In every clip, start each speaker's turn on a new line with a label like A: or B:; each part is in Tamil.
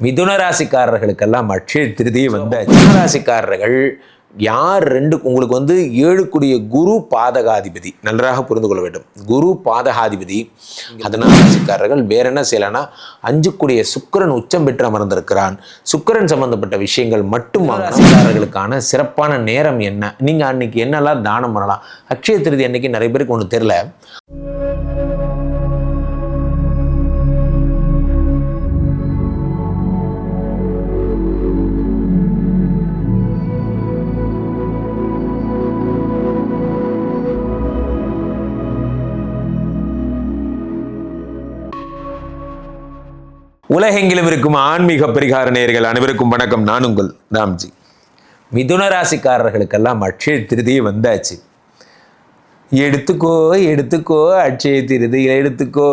A: மிதுன ராசிக்காரர்களுக்கெல்லாம் அட்சய திருதி வந்த மிதுன ராசிக்காரர்கள் யார் ரெண்டு உங்களுக்கு வந்து ஏழுக்குடிய குரு பாதகாதிபதி நன்றாக புரிந்து கொள்ள வேண்டும். குரு பாதகாதிபதி அதனால் ராசிக்காரர்கள் வேற என்ன செய்யலாம்னா அஞ்சுக்குடிய சுக்கிரன் உச்சம் பெற்று அமர்ந்திருக்கிறான். சுக்கிரன் சம்பந்தப்பட்ட விஷயங்கள் மட்டும் ராசிக்காரர்களுக்கான சிறப்பான நேரம் என்ன? நீங்கள் அன்னைக்கு என்னெல்லாம் தானம் பண்ணலாம்? அக்ஷய திருதி அன்னைக்கு நிறைய பேருக்கு ஒன்று தெரில உலகெங்கிலும் இருக்கும் ஆன்மீக பரிகார நேயர்கள் அனைவருக்கும் வணக்கம். நான் உங்கள் ராம்ஜி. மிதுன ராசிக்காரர்களுக்கெல்லாம் அட்சய திருதி வந்தாச்சு. எடுத்துக்கோ எடுத்துக்கோ அட்சய திருதியில் எடுத்துக்கோ.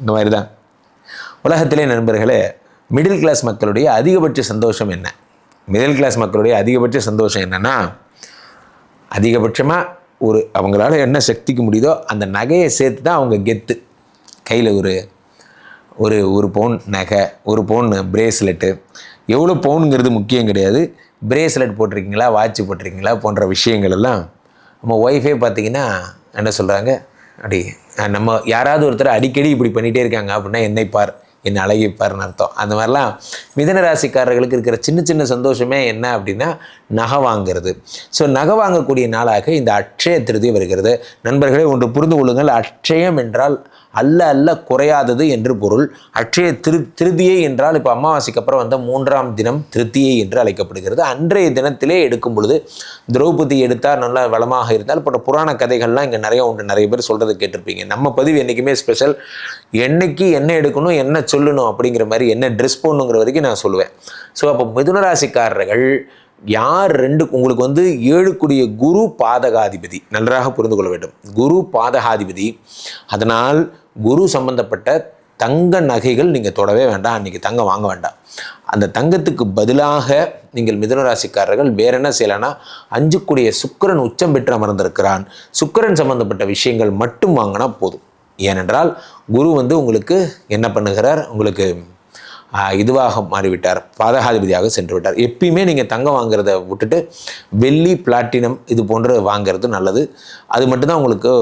A: இந்த மாதிரி தான் உலகத்திலே நண்பர்களே மிடில் கிளாஸ் மக்களுடைய அதிகபட்ச சந்தோஷம் என்ன? மிடில் கிளாஸ் மக்களுடைய அதிகபட்ச சந்தோஷம் என்னன்னா அதிகபட்சமாக ஒரு அவங்களால என்ன சக்திக்கு முடியுதோ அந்த நகையை சேர்த்து தான் அவங்க கெத்து. கையில் ஒரு ஒரு ஒரு பவுன் நகை ஒரு பவுன் பிரேஸ்லெட்டு எவ்வளோ பவுனுங்கிறது முக்கியம் கிடையாது. பிரேஸ்லெட் போட்டிருக்கீங்களா வாட்ச் போட்டிருக்கீங்களா போன்ற விஷயங்கள் எல்லாம் நம்ம ஒய்ஃபே பார்த்தீங்கன்னா என்ன சொல்கிறாங்க அப்படி நம்ம யாராவது ஒருத்தர் அடிக்கடி இப்படி பண்ணிகிட்டே இருக்காங்க அப்படின்னா என்னை பார் என்னை அழகிப்பார்னு அர்த்தம். அந்த மாதிரிலாம் மிதன ராசிக்காரர்களுக்கு இருக்கிற சின்ன சின்ன சந்தோஷமே என்ன அப்படின்னா நகை வாங்குறது. ஸோ நகை வாங்கக்கூடிய நாளாக இந்த அட்சய திருதி வருகிறது. நண்பர்களே ஒன்று புரிந்து கொள்ளுங்கள். அட்சயம் என்றால் அல்ல அல்ல குறையாதது என்று பொருள். அட்சய திரு திருதியை என்றால் இப்போ அமாவாசைக்கு அப்புறம் வந்த மூன்றாம் தினம் திருத்தியை என்று அழைக்கப்படுகிறது. அன்றைய தினத்திலே எடுக்கும் பொழுது திரௌபதி எடுத்தால் நல்லா வளமாக இருந்தால். போன்ற புராண கதைகள்லாம் இங்கே நிறைய உண்டு. நிறைய பேர் சொல்கிறத கேட்டிருப்பீங்க. நம்ம பதிவு என்றைக்குமே ஸ்பெஷல் என்னைக்கு என்ன எடுக்கணும் என்ன சொல்லணும் அப்படிங்கிற மாதிரி என்ன ட்ரெஸ் போடணுங்கிற வரைக்கும் நான் சொல்லுவேன். ஸோ அப்போ மிதுனராசிக்காரர்கள் யார் ரெண்டு உங்களுக்கு வந்து ஏழுக்குடிய குரு பாதகாதிபதி நன்றாக புரிந்து கொள்ள வேண்டும். குரு பாதகாதிபதி அதனால் குரு சம்பந்தப்பட்ட தங்க நகைகள் நீங்கள் தொடவே வேண்டாம். அன்றைக்கி தங்கம் வாங்க வேண்டாம். அந்த தங்கத்துக்கு பதிலாக நீங்கள் மிதனராசிக்காரர்கள் வேற என்ன செய்யலைன்னா அஞ்சுக்குடிய சுக்கிரன் உச்சம் பெற்று அமர்ந்திருக்கிறான். சுக்கரன் சம்பந்தப்பட்ட விஷயங்கள் மட்டும் வாங்கினா போதும். ஏனென்றால் குரு வந்து உங்களுக்கு என்ன பண்ணுகிறார்? உங்களுக்கு இதுவாக மாறிவிட்டார். பாதகாதிபதியாக சென்று விட்டார் எப்பயுமே நீங்கள் தங்கம் வாங்குறத விட்டுட்டு வெள்ளி பிளாட்டினம் இது போன்று வாங்குறது நல்லது. அது மட்டும்தான் உங்களுக்கு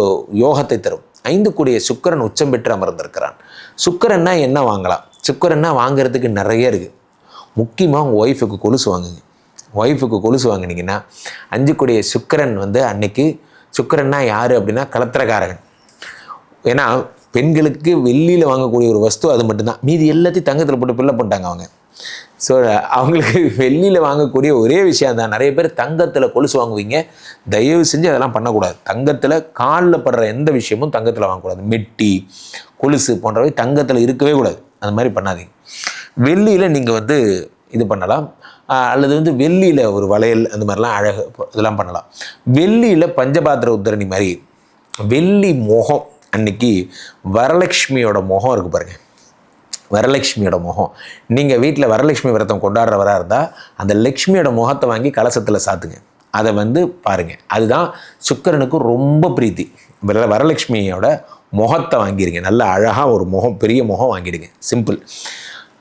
A: யோகத்தை தரும். ஐந்து கூடிய சுக்கிரன் உச்சம் பெற்று அமர்ந்திருக்கிறான். சுக்கிரன்னா என்ன வாங்கலாம்? சுக்கிரன்னா வாங்குறதுக்கு நிறைய இருக்குது முக்கியமாக உங்கள் ஒய்ஃபுக்கு கொலுசு வாங்குங்க. ஒய்ஃபுக்கு கொலுசு வாங்குனீங்கன்னா அஞ்சு கூடிய சுக்கிரன் வந்து அன்னைக்கு சுக்கரன்னா யார் அப்படின்னா கலத்திரக்காரகன். ஏன்னா பெண்களுக்கு வெள்ளியில் வாங்கக்கூடிய ஒரு வஸ்து அது மட்டும்தான். மீதி எல்லாத்தையும் தங்கத்தில் போட்டு பிள்ளை பண்ணிட்டாங்க அவங்க. ஸோ அவங்களுக்கு வெள்ளியில் வாங்கக்கூடிய ஒரே விஷயம் தான் நிறைய பேர் தங்கத்தில் கொலுசு வாங்குவீங்க. தயவு செஞ்சு அதெல்லாம் பண்ணக்கூடாது. தங்கத்தில் காலில் படுற எந்த விஷயமும் தங்கத்தில் வாங்கக்கூடாது. மெட்டி கொலுசு போன்றவை தங்கத்தில் இருக்கவே கூடாது. அந்த மாதிரி பண்ணாதீங்க. வெள்ளியில் நீங்கள் வந்து இது பண்ணலாம். அல்லது வந்து வெள்ளியில் ஒரு வளையல் அந்த மாதிரிலாம் அழகு இதெல்லாம் பண்ணலாம். வெள்ளியில் பஞ்சபாத்திர உத்தரணி மாதிரி வெள்ளி முகம் அன்னைக்கு வரலட்சுமியோட முகம் இருக்கு பாருங்க. வரலட்சுமியோட முகம். நீங்கள் வீட்டில் வரலட்சுமி விரதம் கொண்டாடுறவராக இருந்தால் அந்த லக்ஷ்மியோட முகத்தை வாங்கி கலசத்தில் சாத்துங்க. அதை வந்து பாருங்கள் அதுதான் சுக்கரனுக்கு ரொம்ப பிரீத்தி. வர- வரலட்சுமியோட முகத்தை வாங்கிடுங்க நல்ல அழகாக ஒரு முகம் பெரிய முகம் வாங்கிடுங்க. சிம்பிள்.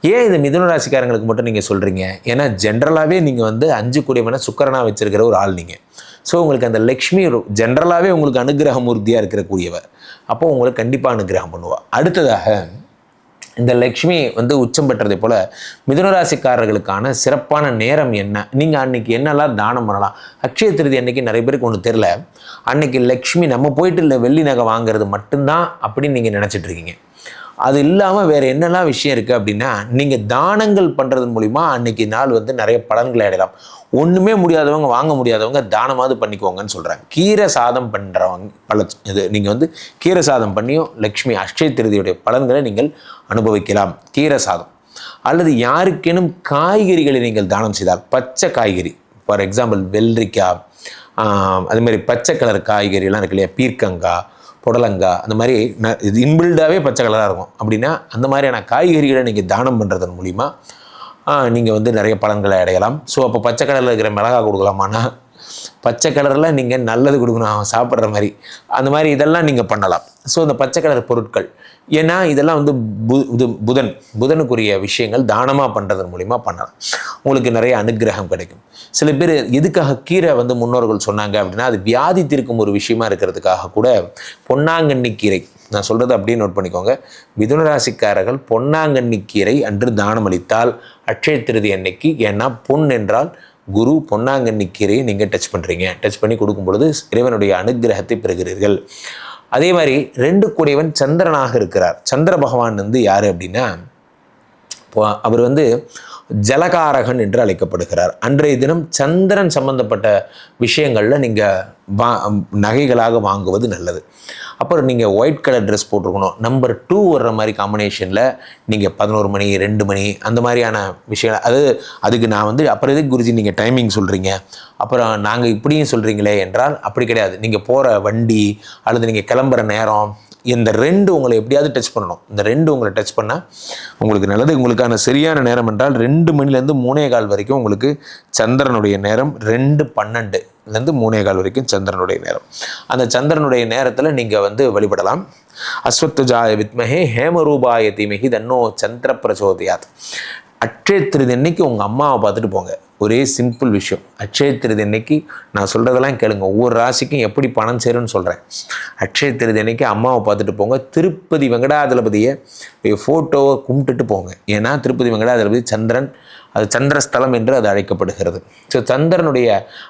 A: ஏன் இது மிதுன ராசிக்காரங்களுக்கு மட்டும் நீங்கள் சொல்கிறீங்க ஏன்னா ஜென்ரலாகவே நீங்கள் வந்து அஞ்சு கூடியவன சுக்கரனாக வச்சுருக்கிற ஒரு ஆள் நீங்கள் ஸோ உங்களுக்கு அந்த லக்ஷ்மி ஜென்ரலாகவே உங்களுக்கு அனுகிரக மூர்த்தியாக இருக்கிற கூடியவர் அப்போ உங்களுக்கு கண்டிப்பாக அனுகிரகம் பண்ணுவாள் அடுத்ததாக இந்த லக்ஷ்மி வந்து உச்சம் பெற்றதை போல் மிதுனராசிக்காரர்களுக்கான சிறப்பான நேரம் என்ன? நீங்கள் அன்னைக்கு என்னெல்லாம் தானம் பண்ணலாம்? அக்ஷய திருதி அன்றைக்கி நிறைய பேருக்கு ஒன்று தெரில அன்னைக்கு லக்ஷ்மி நம்ம போயிட்டு இல்லை வெள்ளி நகை வாங்குறது மட்டும்தான் அப்படின்னு நீங்கள் நினச்சிட்டு இருக்கீங்க. அது இல்லாமல் வேறு என்னெல்லாம் விஷயம் இருக்குது அப்படின்னா நீங்கள் தானங்கள் பண்ணுறது மூலிமா அன்னைக்கு நாள் வந்து நிறைய பலன்களை அடையலாம். ஒன்றுமே முடியாதவங்க வாங்க முடியாதவங்க தானமாவது பண்ணிக்கோங்கன்னு சொல்கிறாங்க கீரை சாதம் பண்ணுறவங்க பல இது நீங்கள் வந்து கீரை சாதம் பண்ணியும் லக்ஷ்மி அக்ஷய திருதியுடைய பலன்களை நீங்கள் அனுபவிக்கலாம். கீரை சாதம். அல்லது யாருக்கேனும் காய்கறிகளை நீங்கள் தானம் செய்தால் பச்சை காய்கறி ஃபார் எக்ஸாம்பிள் வெள்ளரிக்காய் அதுமாரி மாதிரி பச்சை கலர் காய்கறிலாம் இருக்கு இல்லையா? பீர்க்கங்காய் புடலங்காய் அந்த மாதிரி ந- இது இன்பில்டாகவே பச்சை கலராக இருக்கும். அப்படின்னா அந்த மாதிரியான காய்கறிகளை நீங்கள் தானம் பண்ணுறதன் மூலிமா நீங்கள் வந்து நிறைய பலன்களை அடையலாம். ஸோ அப்போ பச்சை கலரில் இருக்கிற மிளகா கொடுக்கலாமான்னா பச்சை கலரில் நீங்கள் நல்லது கொடுக்கணும். அவன் சாப்பிட்ற மாதிரி. அந்த மாதிரி இதெல்லாம் நீங்கள் பண்ணலாம். ஸோ இந்த பச்சை கலர் பொருட்கள். ஏன்னா இதெல்லாம் வந்து பு இது புதன். புதனுக்குரிய விஷயங்கள் தானமாக பண்ணுறதன் மூலிமா பண்ணலாம். உங்களுக்கு நிறைய அனுகிரகம் கிடைக்கும். சில பேர் எதுக்காக கீரை வந்து முன்னோர்கள் சொன்னாங்க அப்படின்னா அது வியாதி தீர்க்கும் ஒரு விஷயமா இருக்கிறதுக்காக கூட பொன்னாங்கண்ணி கீரை. நான் சொல்கிறது அப்படியே நோட் பண்ணிக்கோங்க. மிதுன ராசிக்காரர்கள் பொன்னாங்கண்ணி கீரை அன்று தானம் அளித்தால் அட்சய திருதி அன்னைக்கு. ஏன்னா பொன் என்றால் குரு பொன்னாங்கண்ணி கீரையை நீங்கள் டச் பண்ணுறீங்க டச் பண்ணி கொடுக்கும் பொழுது இறைவனுடைய அனுகிரகத்தை பெறுகிறீர்கள். அதே மாதிரி ரெண்டு கூடியவன் சந்திரனாக இருக்கிறார். சந்திர பகவான் வந்து யார் அப்படின்னா அவர் வந்து ஜலகாரகன் என்று அழைக்கப்படுகிறார். அன்றைய தினம் சந்திரன் சம்பந்தப்பட்ட விஷயங்களில் நீங்கள் வா நகைகளாக வாங்குவது நல்லது. அப்புறம் நீங்கள் ஒயிட் கலர் ட்ரெஸ் போட்டிருக்கணும். நம்பர் டூ வர்ற மாதிரி காம்பினேஷனில் நீங்கள் பதினோரு மணி ரெண்டு மணி அந்த மாதிரியான விஷயங்கள். அது அதுக்கு நான் வந்து அப்புறம் எதுக்கு குருஜி நீங்கள் டைமிங் சொல்கிறீங்க அப்புறம் நாங்கள் இப்படியும் சொல்கிறீங்களே என்றால் அப்படி கிடையாது. நீங்கள் போகிற வண்டி அல்லது நீங்கள் கிளம்புற நேரம் இந்த ரெண்டு உங்களை எப்படியாவது டச் பண்ணணும். இந்த ரெண்டு உங்களை டச் பண்ணால் உங்களுக்கு நல்லது. உங்களுக்கான சரியான நேரம் என்றால் ரெண்டு மணிலேருந்து மூணே கால் வரைக்கும் உங்களுக்கு சந்திரனுடைய நேரம் ரெண்டு பன்னெண்டுலேருந்து மூணே கால் வரைக்கும் சந்திரனுடைய நேரம். அந்த சந்திரனுடைய நேரத்தில் நீங்கள் வந்து வழிபடலாம். அஸ்வத்துஜாய வித்மஹே ஹேமரூபாய தீமகி தன்னோ சந்திர பிரச்சோதயாத் அட்சய திருதி அன்னைக்கு உங்கள் அம்மாவை பார்த்துட்டு போங்க. ஒரே சிம்பிள் விஷயம். அட்சய திருதி அன்னைக்கு நான் சொல்கிறதெல்லாம் கேளுங்க. ஒவ்வொரு ராசிக்கும் எப்படி பணம் சேரும்னு சொல்கிறேன் அட்சய திருதி அன்னைக்கு அம்மாவை பார்த்துட்டு போங்க. திருப்பதி வெங்கடாதளபதியை ஃபோட்டோவை கும்பிட்டுட்டு போங்க. ஏன்னா திருப்பதி வெங்கடாதளபதி சந்திரன் அது சந்திரஸ்தலம் என்று அது அழைக்கப்படுகிறது. ஸோ சந்திரனுடைய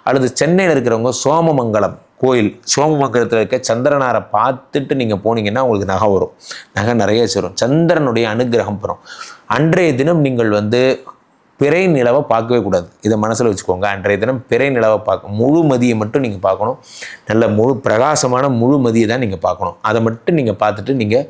A: அல்லது சென்னையில் இருக்கிறவங்க சோமமங்கலம். கோயில் சோமமங்கலத்தில் இருக்க சந்திரனாரை பார்த்துட்டு நீங்கள் போனீங்கன்னா உங்களுக்கு நகை வரும். நகை நிறைய சேரும். சந்திரனுடைய அனுகிரகம் பெறும். அன்றைய தினம் நீங்கள் வந்து பிறை நிலவை பார்க்கவே கூடாது. இதை மனசில் வச்சுக்கோங்க. அன்றைய தினம் பிறை நிலவை பார்க்க முழு மதியை மட்டும் நீங்கள் பார்க்கணும். நல்ல முழு பிரகாசமான முழு மதியை தான் நீங்கள் பார்க்கணும். அதை மட்டும் நீங்கள் பார்த்துட்டு நீங்கள்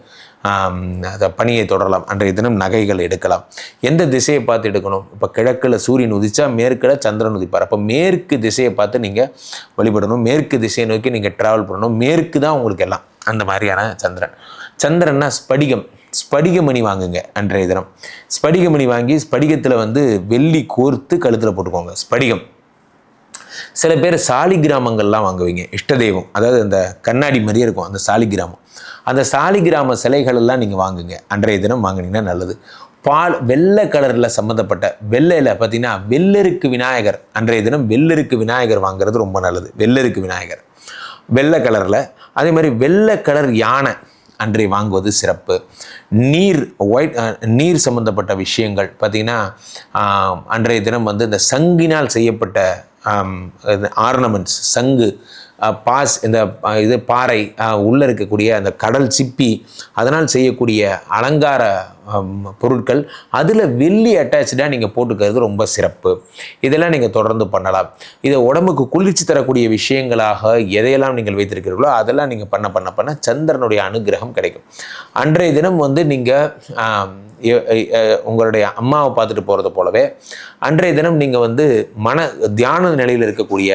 A: அதை பணியை தொடரலாம். அன்றைய தினம் நகைகள் எடுக்கலாம். எந்த திசையை பார்த்து எடுக்கணும்? இப்போ கிழக்கில் சூரியன் உதிச்சா மேற்கில் சந்திரன் உதிப்பார். அப்போ மேற்கு திசையை பார்த்து நீங்கள் வழிபடணும். மேற்கு திசையை நோக்கி நீங்கள் ட்ராவல் பண்ணணும். மேற்கு தான் உங்களுக்கு எல்லாம். அந்த மாதிரியான சந்திரன். சந்திரன்னா ஸ்படிகம். ஸ்படிகமணி வாங்குங்க அன்றைய தினம். ஸ்படிகமணி வாங்கி ஸ்படிகத்தில் வந்து வெள்ளி கோர்த்து கழுத்தில் போட்டுக்கோங்க ஸ்படிகம். சில பேர் சாலி கிராமங்கள்லாம் வாங்குவீங்க இஷ்ட தெய்வம் அதாவது அந்த கண்ணாடி மாதிரியே இருக்கும் அந்த சாலி கிராமம். அந்த சாலி கிராம சிலைகள் எல்லாம் நீங்கள் வாங்குங்க அன்றைய தினம் வாங்கினீங்கன்னா நல்லது. பால் வெள்ளை கலரில் சம்மந்தப்பட்ட வெள்ளையில் பார்த்தீங்கன்னா வெள்ளருக்கு விநாயகர். அன்றைய தினம் வெள்ளருக்கு விநாயகர் வாங்குறது ரொம்ப நல்லது வெள்ளருக்கு விநாயகர். வெள்ளை கலரில் அதே மாதிரி வெள்ளை கலர் யானை. அன்றை வாங்குவது சிறப்பு. நீர் ஒயிட் நீர் சம்மந்தப்பட்ட விஷயங்கள் பார்த்திங்கன்னா அன்றைய தினம் வந்து இந்த சங்கினால் செய்யப்பட்ட ஆர்னமெண்ட்ஸ் சங்கு பாஸ் இந்த இது பாறை உள்ளே இருக்கக்கூடிய அந்த கடல் சிப்பி அதனால் செய்யக்கூடிய அலங்கார பொருட்கள். அதில் வெள்ளி அட்டாச்சாக நீங்கள் போட்டுக்கிறது ரொம்ப சிறப்பு. இதெல்லாம் நீங்கள் தொடர்ந்து பண்ணலாம். இதை உடம்புக்கு குளிர்ச்சி தரக்கூடிய விஷயங்களாக எதையெல்லாம் நீங்கள் வைத்திருக்கிறீர்களோ அதெல்லாம் நீங்கள் பண்ண பண்ண பண்ண சந்திரனுடைய அனுகிரகம் கிடைக்கும். அன்றைய தினம் வந்து நீங்கள் உங்களுடைய அம்மாவை பார்த்துட்டு போகிறது போலவே அன்றைய தினம் நீங்கள் வந்து மன தியான நிலையில் இருக்கக்கூடிய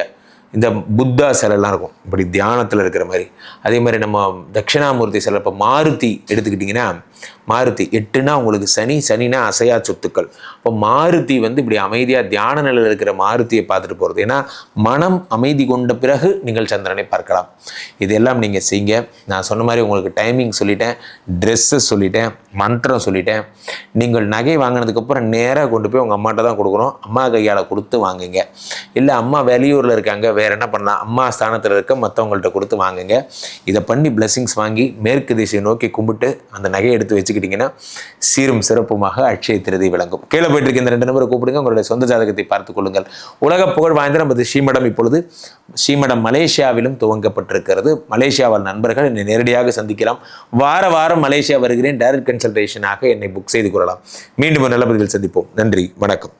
A: இந்த புத்தா சிலைலாம் இருக்கும். இப்படி தியானத்தில் இருக்கிற மாதிரி. அதே மாதிரி நம்ம தட்சிணாமூர்த்தி சிலை இப்போ மாருதி எடுத்துக்கிட்டிங்கன்னா மாருதி எட்டுனா உங்களுக்கு சனி சனினா அசையா சொத்துக்கள். இப்போ மாருதி வந்து இப்படி அமைதியாக தியான நிலையில் இருக்கிற மாருதியை பார்த்துட்டு போகிறது ஏன்னா மனம் அமைதி கொண்ட பிறகு நீங்கள் சந்திரனை பார்க்கலாம். இதெல்லாம் நீங்கள் செய்யுங்க. நான் சொன்ன மாதிரி உங்களுக்கு டைமிங் சொல்லிட்டேன் ட்ரெஸ்ஸஸ் சொல்லிட்டேன் மந்திரம் சொல்லிட்டேன். நீங்கள் நகை வாங்கினதுக்கப்புறம் நேராக கொண்டு போய் உங்கள் அம்மாட்ட தான் கொடுக்கணும். அம்மா கையால் கொடுத்து வாங்குங்க. இல்லை அம்மா வெளியூரில் இருக்காங்க வேறு என்ன பண்ணலாம்? அம்மா ஸ்தானத்தில் இருக்க மற்றவங்கள்ட்ட கொடுத்து வாங்குங்க. இதை பண்ணி பிளெஸிங்ஸ் வாங்கி மேற்கு திசையை நோக்கி கும்பிட்டு அந்த நகையை எடுத்து வச்சுக்கிட்டிங்கன்னா சீரும் சிறப்புமாக அட்சய திருதி விளங்கும். கீழே போயிட்டு இருக்க இந்த ரெண்டு நம்பரை கூப்பிடுங்க. உங்களுடைய சொந்த ஜாதகத்தை பார்த்துக் கொள்ளுங்கள். உலக புகழ் வாய்ந்த நமது ஸ்ரீமடம் இப்பொழுது ஸ்ரீமடம் மலேசியாவிலும் துவங்கப்பட்டிருக்கிறது. மலேசியாவால் நண்பர்கள் என்னை நேரடியாக சந்திக்கலாம். வார வாரம் மலேசியா வருகிறேன். டைரக்ட் கன்சல்டேஷனாக என்னை புக் செய்து கொள்ளலாம். மீண்டும் ஒரு நல்ல பதிவில் சந்திப்போம். நன்றி. வணக்கம்.